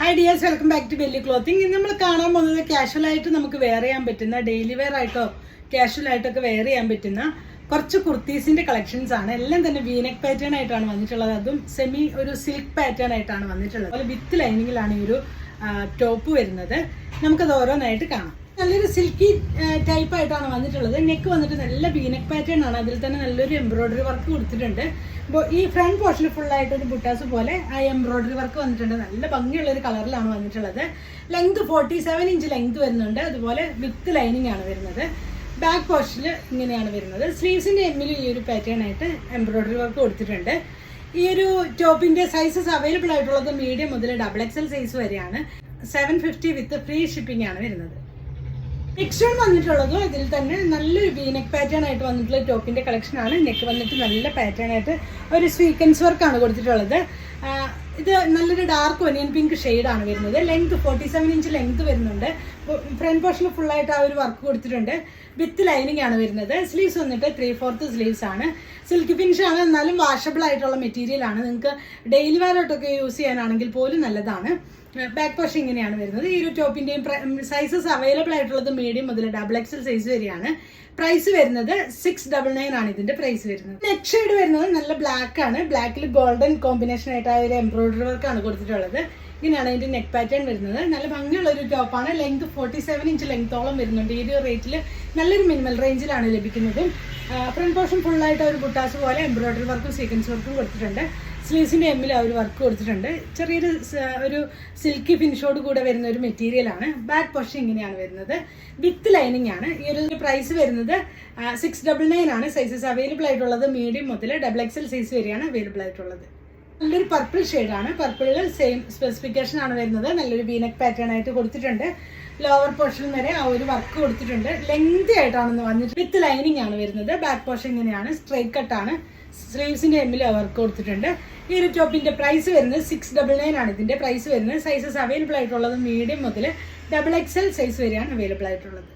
Hi dears welcome back to belly clothing ഇന്ന് നമ്മൾ കാണാൻ പോകുന്നത് കാഷ്വൽ ആയിട്ട് നമുക്ക് വെയർ ചെയ്യാൻ പറ്റുന്ന ഡെയിലി വെയർ ആയിട്ടോ കാഷ്വൽ ആയിട്ടൊക്കെ വെയർ ചെയ്യാൻ പറ്റുന്ന കുറച്ച് കുർത്തീസിന്റെ കളക്ഷൻസ് ആണ്. എല്ലാം തന്നെ വീനക് പാറ്റേൺ ആയിട്ടാണ് വന്നിട്ടുള്ളത്. അതും സെമി ഒരു സിൽക്ക് പാറ്റേൺ ആയിട്ടാണ് വന്നിട്ടുള്ളത്. അതുപോലെ വിത്ത് ലൈനിങ്ങിലാണ് ഈ ഒരു ടോപ്പ് വരുന്നത്. നമുക്കത് ഓരോന്നായിട്ട് കാണാം. നല്ലൊരു സിൽക്കി ടൈപ്പ് ആയിട്ടാണ് വന്നിട്ടുള്ളത്. നെക്ക് വന്നിട്ട് നല്ല വീനക് പാറ്റേൺ ആണ്. അതിൽ തന്നെ നല്ലൊരു എംബ്രോയിഡറി വർക്ക് കൊടുത്തിട്ടുണ്ട്. അപ്പോൾ ഈ ഫ്രണ്ട് പോർഷൻ ഫുൾ ആയിട്ട് ഒരു ബുട്ടാസ് പോലെ ആ എംബ്രോയിഡറി വർക്ക് വന്നിട്ടുണ്ട്. നല്ല ഭംഗിയുള്ള ഒരു കളറിലാണ് വന്നിട്ടുള്ളത്. Length forty seven inch length വരുന്നുണ്ട്. അതുപോലെ വിത്ത് ലൈനിങ് ആണ് വരുന്നത്. ബാക്ക് പോർഷനിൽ ഇങ്ങനെയാണ് വരുന്നത്. സ്ലീവ്സിന്റെ എമ്മിൽ ഈ ഒരു പാറ്റേൺ ആയിട്ട് എംബ്രോയിഡറി വർക്ക് കൊടുത്തിട്ടുണ്ട്. ഈ ഒരു ടോപ്പിന്റെ സൈസസ് അവൈലബിൾ ആയിട്ടുള്ളത് മീഡിയം മുതൽ ഡബിൾ എക്സൽ സൈസ് വരെയാണ്. Seven fifty with free shipping ആണ് വരുന്നത്. നെക്സ്റ്റ് വന്നിട്ടുള്ളത് ഇതിൽ തന്നെ നല്ലൊരു വീനെക്ക് പാറ്റേൺ ആയിട്ട് വന്നിട്ടുള്ള ടോപ്പിന്റെ കളക്ഷൻ ആണ്. നെക്ക് വന്നിട്ട് നല്ല പാറ്റേൺ ആയിട്ട് ഒരു സ്വീക്കൻസ് വർക്കാണ് കൊടുത്തിട്ടുള്ളത്. ഇത് നല്ലൊരു ഡാർക്ക് ഒനിയൻ പിങ്ക് ആണ് വരുന്നത്. Length forty seven inch length വരുന്നുണ്ട് ഫ്രണ്ട് പോർഷനിൽ ഫുൾ ആയിട്ട് ആ ഒരു വർക്ക് കൊടുത്തിട്ടുണ്ട്. വിത്ത് ലൈനിങ് ആണ് വരുന്നത്. സ്ലീവ്സ് വന്നിട്ട് ത്രീ ഫോർത്ത് സ്ലീവ്സ് ആണ്. സിൽക്ക് ഫിനിഷ് ആണ്. എന്നാലും വാഷബിൾ ആയിട്ടുള്ള മെറ്റീരിയൽ ആണ്. നിങ്ങൾക്ക് ഡെയിലി വാലോട്ടൊക്കെ യൂസ് ചെയ്യാനാണെങ്കിൽ പോലും നല്ലതാണ്. ബാക്ക് പോഷൻ ഇങ്ങനെയാണ് വരുന്നത്. ഈ ഒരു ടോപ്പിന്റെയും സൈസസ് അവൈലബിൾ ആയിട്ടുള്ളത് മീഡിയം മുതൽ ഡബിൾ എക്സൽ സൈസ് വരെയാണ്. പ്രൈസ് വരുന്നത് സിക്സ് ഡബിൾ നയൻ ആണ് ഇതിന്റെ പ്രൈസ് വരുന്നത്. നെക്സ്റ്റ് ഷെയ്ഡ് വരുന്നത് നല്ല ബ്ലാക്ക് ആണ്. ബ്ലാക്കിൽ ഗോൾഡൻ കോമ്പിനേഷൻ ആയിട്ട് ആ ഒരു എംബ്രോയിഡറി വർക്ക് ആണ് കൊടുത്തിട്ടുള്ളത്. ഇങ്ങനെയാണ് അതിന്റെ നെക്ക് പാറ്റേൺ വരുന്നത്. നല്ല ഭംഗിയുള്ള ഒരു ടോപ്പാണ് ലെങ്ത് ഫോർട്ടി സെവൻ ഇഞ്ച് ലെങ്ത്തോളം വരുന്നുണ്ട്. ഈ ഒരു റേറ്റിൽ നല്ലൊരു മിനിമൽ റേഞ്ചിലാണ് ലഭിക്കുന്നത്. ഫ്രണ്ട് പോർഷൻ ഫുള്ളായിട്ട് ഒരു ബുട്ടാസ് പോലെ എംബ്രോയിഡറി വർക്കും സീക്വൻസ് വർക്കും കൊടുത്തിട്ടുണ്ട്. സ്ലീവ്സിന്റെ എമ്മിൽ അവർ വർക്ക് കൊടുത്തിട്ടുണ്ട്. ചെറിയൊരു ഒരു സിൽക്കി ഫിനിഷോട് കൂടെ വരുന്ന ഒരു മെറ്റീരിയലാണ് ബാക്ക് പോർഷൻ ഇങ്ങനെയാണ് വരുന്നത്. വിത്ത് ലൈനിങ് ആണ്. ഈ ഒരു പ്രൈസ് വരുന്നത് സിക്സ് ഡബിൾ നയൻ ആണ്. സൈസസ് അവൈലബിൾ ആയിട്ടുള്ളത് മീഡിയം മുതൽ ഡബിൾ എക്സൽ സൈസ് വരെയാണ് അവൈലബിൾ ആയിട്ടുള്ളത്. നല്ലൊരു പർപ്പിൾ ആണ്. പർപ്പിളിൽ സെയിം സ്പെസിഫിക്കേഷൻ ആണ് വരുന്നത്. നല്ലൊരു വീനക് പാറ്റേൺ ആയിട്ട് കൊടുത്തിട്ടുണ്ട്. ലോവർ പോർഷൻ വരെ ആ ഒരു വർക്ക് കൊടുത്തിട്ടുണ്ട്. ലെങ്തി ആയിട്ടാണെന്ന് വന്നിട്ട് വിത്ത് ലൈനിങ് ആണ് വരുന്നത്. ബാക്ക് പോർഷൻ ഇങ്ങനെയാണ്. സ്ട്രൈറ്റ് കട്ടാണ് സ്ലീവ്സിന്റെ എമ്മിൽ വർക്ക് കൊടുത്തിട്ടുണ്ട്. ഈ ഒരു ടോപ്പിന്റെ പ്രൈസ് വരുന്നത് സിക്സ് ഡബിൾ നയൻ ആണ്. ഇതിന്റെ പ്രൈസ് വരുന്നത് സൈസസ് അവൈലബിൾ ആയിട്ടുള്ളത് മീഡിയം മുതൽ ഡബിൾ എക്സൽ സൈസ് വരെയാണ് അവൈലബിൾ ആയിട്ടുള്ളത്.